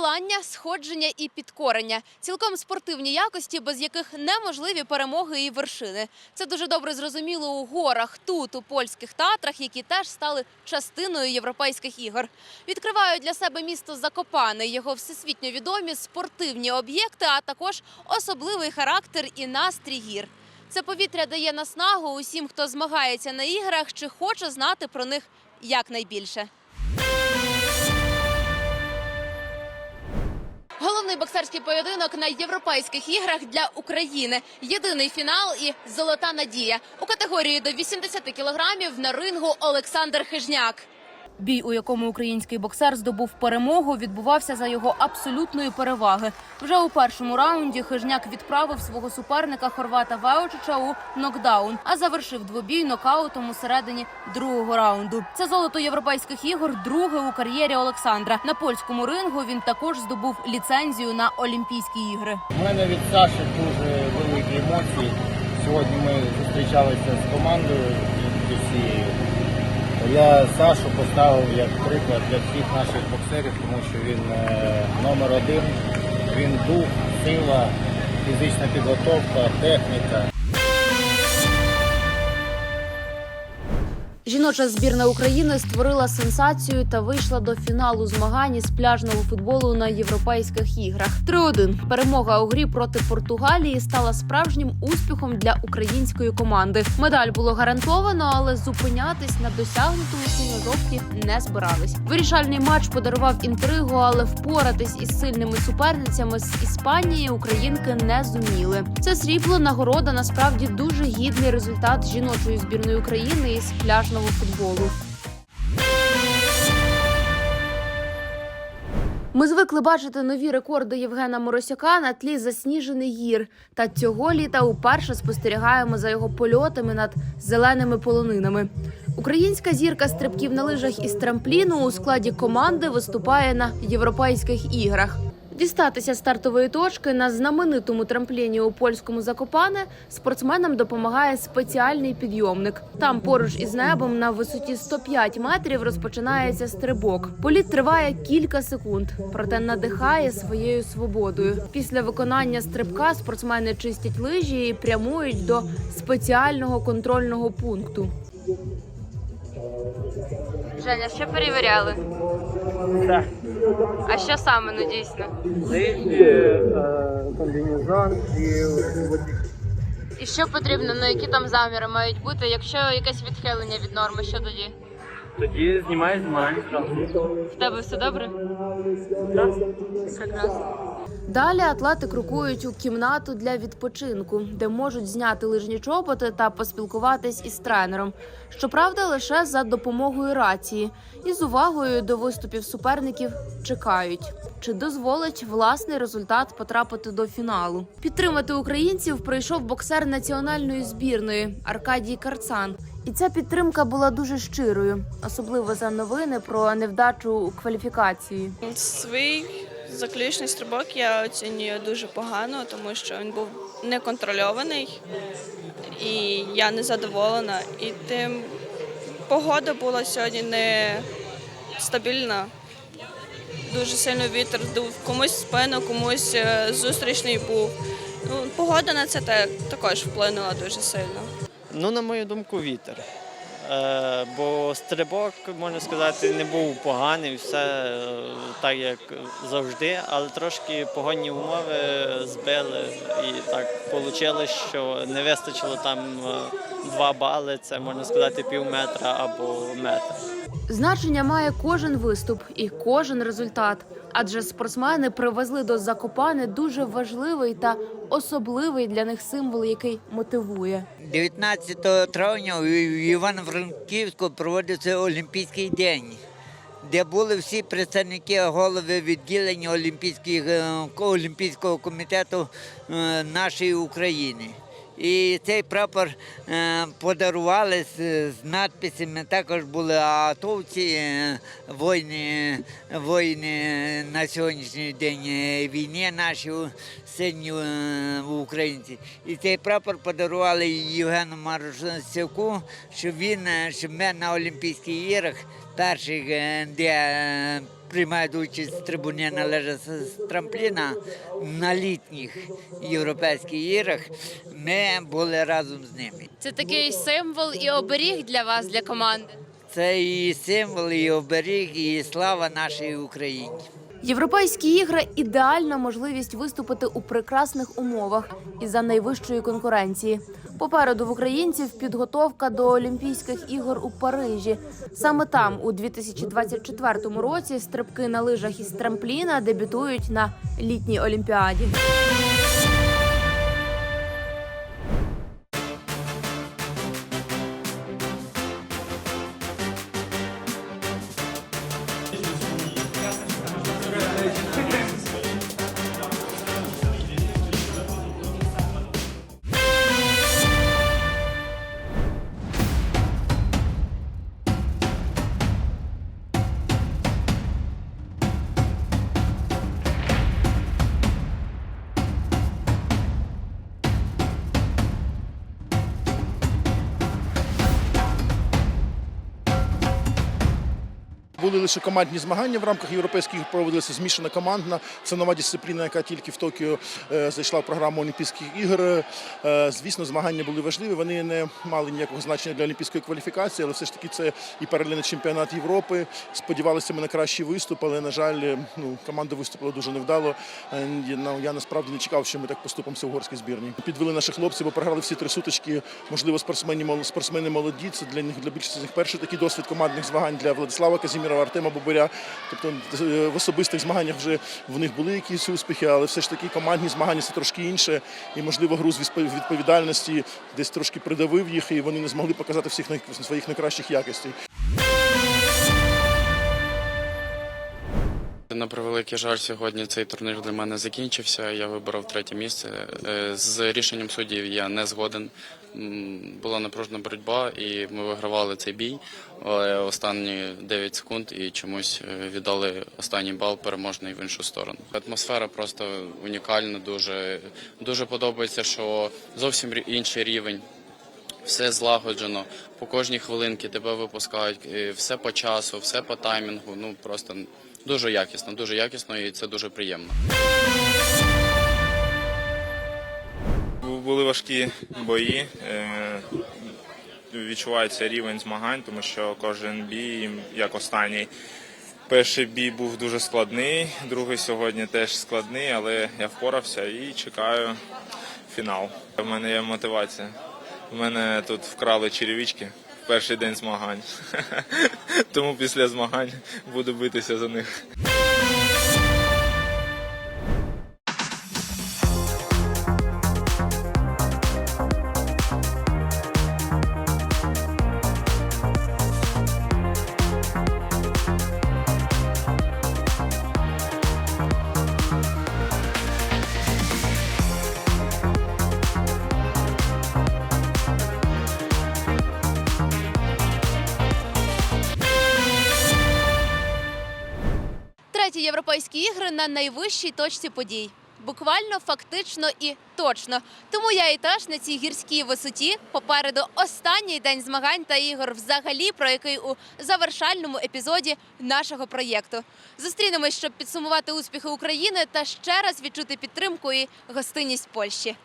Подолання, сходження і підкорення цілком спортивні якості, без яких неможливі перемоги і вершини. Це дуже добре зрозуміло у горах, тут, у польських татрах, які теж стали частиною європейських ігор. Відкривають для себе місто Закопане, його всесвітньо відомі спортивні об'єкти, а також особливий характер і настрій гір. Це повітря дає наснагу усім, хто змагається на іграх чи хоче знати про них якнайбільше. Головний боксерський поєдинок на європейських іграх для України. Єдиний фінал і золота надія у категорії до 80 кілограмів на рингу Олександр Хижняк. Бій, у якому український боксер здобув перемогу, відбувався за його абсолютної переваги. Вже у першому раунді Хижняк відправив свого суперника Хорвата Ваучича у нокдаун, а завершив двобій нокаутом у середині другого раунду. Це золото європейських ігор, друге у кар'єрі Олександра. На польському рингу він також здобув ліцензію на Олімпійські ігри. У мене від Саші дуже великі емоції. Сьогодні ми зустрічалися з командою. Я Сашу поставив як приклад для всіх наших боксерів, тому що він е, номер один, він дух, сила, фізична підготовка, техніка. Жіноча збірна України створила сенсацію та вийшла до фіналу змагань із пляжного футболу на європейських іграх. 3-1. перемога у грі проти Португалії стала справжнім успіхом для української команди. Медаль було гарантовано, але зупинятись на досягнутому синьо-жовті не збирались. Вирішальний матч подарував інтригу, але впоратись із сильними суперницями з Іспанії українки не зуміли. Це срібло нагорода насправді дуже гідний результат жіночої збірної України із пляжного футболу. Ми звикли бачити нові рекорди Євгена Моросяка на тлі засніжених гір. Та цього літа уперше спостерігаємо за його польотами над зеленими полонинами. Українська зірка стрибків на лижах із трампліну у складі команди виступає на європейських іграх. Дістатися стартової точки на знаменитому трампліні у польському Закопане спортсменам допомагає спеціальний підйомник. Там поруч із небом на висоті 105 метрів розпочинається стрибок. Політ триває кілька секунд, проте надихає своєю свободою. Після виконання стрибка спортсмени чистять лижі і прямують до спеціального контрольного пункту. Женя, що перевіряли? Так. А що саме ну дійсно? Лижі, е, комбінезон і І що потрібно, ну які там заміри мають бути, якщо якесь відхилення від норми, що тоді? тоді знімають змагання зразу. В тебе все добре? Так. Прекрасно. Далі атлети крокують у кімнату для відпочинку, де можуть зняти лижні чоботи та поспілкуватись із тренером. Щоправда, лише за допомогою рації і з увагою до виступів суперників чекають, чи дозволить власний результат потрапити до фіналу. Підтримати українців прийшов боксер національної збірної Аркадій Карцан. І ця підтримка була дуже щирою, особливо за новини про невдачу у кваліфікації. Свій заключний стрибок я оцінюю дуже погано, тому що він був неконтрольований і я не задоволена. І тим погода була сьогодні не стабільна. Дуже сильно вітер дув комусь спину, комусь е, зустрічний був. Ну, погода на це також вплинула дуже сильно. Ну, на мою думку, вітер. Е, бо стрибок, можна сказати, не був поганий, все е, так, як завжди, але трошки погодні умови збили. І так вийшло, що не вистачило там е, два бали, це можна сказати пів метра або метр. Значення має кожен виступ і кожен результат, адже спортсмени привезли до Закопани дуже важливий та особливий для них символ, який мотивує. 19 травня в Івано-Франківську проводився Олімпійський день, де були всі представники голови відділення е, Олімпійського комітету е, нашої України. І цей прапор е, подарували з, надписами. Також були атовці, е, воїни, воїни на сьогоднішній день е, війни наші сильні українці. І цей прапор подарували Євгену Марусяку, щоб він, щоб ми на Олімпійських іграх перших, де приймають участь з трибуні належать з трампліна на літніх європейських іграх. Ми були разом з ними. Це такий символ і оберіг для вас, для команди. Це і символ, і оберіг, і слава нашій Україні. Європейські ігри ідеальна можливість виступити у прекрасних умовах і за найвищої конкуренції. Попереду в українців підготовка до Олімпійських ігор у Парижі. Саме там, у 2024 році, стрибки на лижах із трампліна дебютують на літній олімпіаді. Були лише командні змагання в рамках європейських проводилася змішана командна. Це нова дисципліна, яка тільки в Токіо е, зайшла в програму Олімпійських ігор. Е, Звісно, змагання були важливі. Вони не мали ніякого значення для олімпійської кваліфікації, але все ж таки це і паралельний чемпіонат Європи. Сподівалися ми на кращий виступ, але на жаль, е, ну команда виступила дуже невдало. Я- насправді не чекав, що ми так поступимося в угорській збірні. Підвели наших хлопців, бо програли всі три сутички. Можливо, спортсмени молоді. Це для них для більшості з них перший такий досвід командних змагань для Владислава Казімірова, Артема Бобиря. Тобто е, в особистих змаганнях вже в них були якісь успіхи, але все ж таки командні змагання це трошки інше. І можливо груз відповідальності десь трошки придавив їх, і вони не змогли показати всіх своїх найкращих якостей. На превеликий жаль, сьогодні цей турнір для мене закінчився. Я вибрав третє місце. Е, З рішенням суддів я не згоден. Була напружена боротьба, і ми вигравали цей бій. Але останні 9 секунд і чомусь е, віддали останній бал переможний в іншу сторону. Атмосфера просто унікальна. Дуже дуже подобається, що зовсім інший рівень. Все злагоджено, по кожній хвилинці тебе випускають, все по часу, все по таймінгу. Ну просто дуже якісно, дуже якісно і це дуже приємно. Були важкі бої. е, Відчувається рівень змагань, тому що кожен бій, як останній. Перший бій був дуже складний, другий сьогодні теж складний, але я впорався і чекаю фінал. У мене є мотивація. Мене тут вкрали черевички в перший день змагань. Тому після змагань буду битися за них. Європейські ігри на найвищій точці подій. Буквально, фактично і точно. Тому я і теж на цій гірській висоті попереду останній день змагань та ігор, взагалі, про який у завершальному епізоді нашого проєкту. Зустрінемось, щоб підсумувати успіхи України та ще раз відчути підтримку і гостинність Польщі.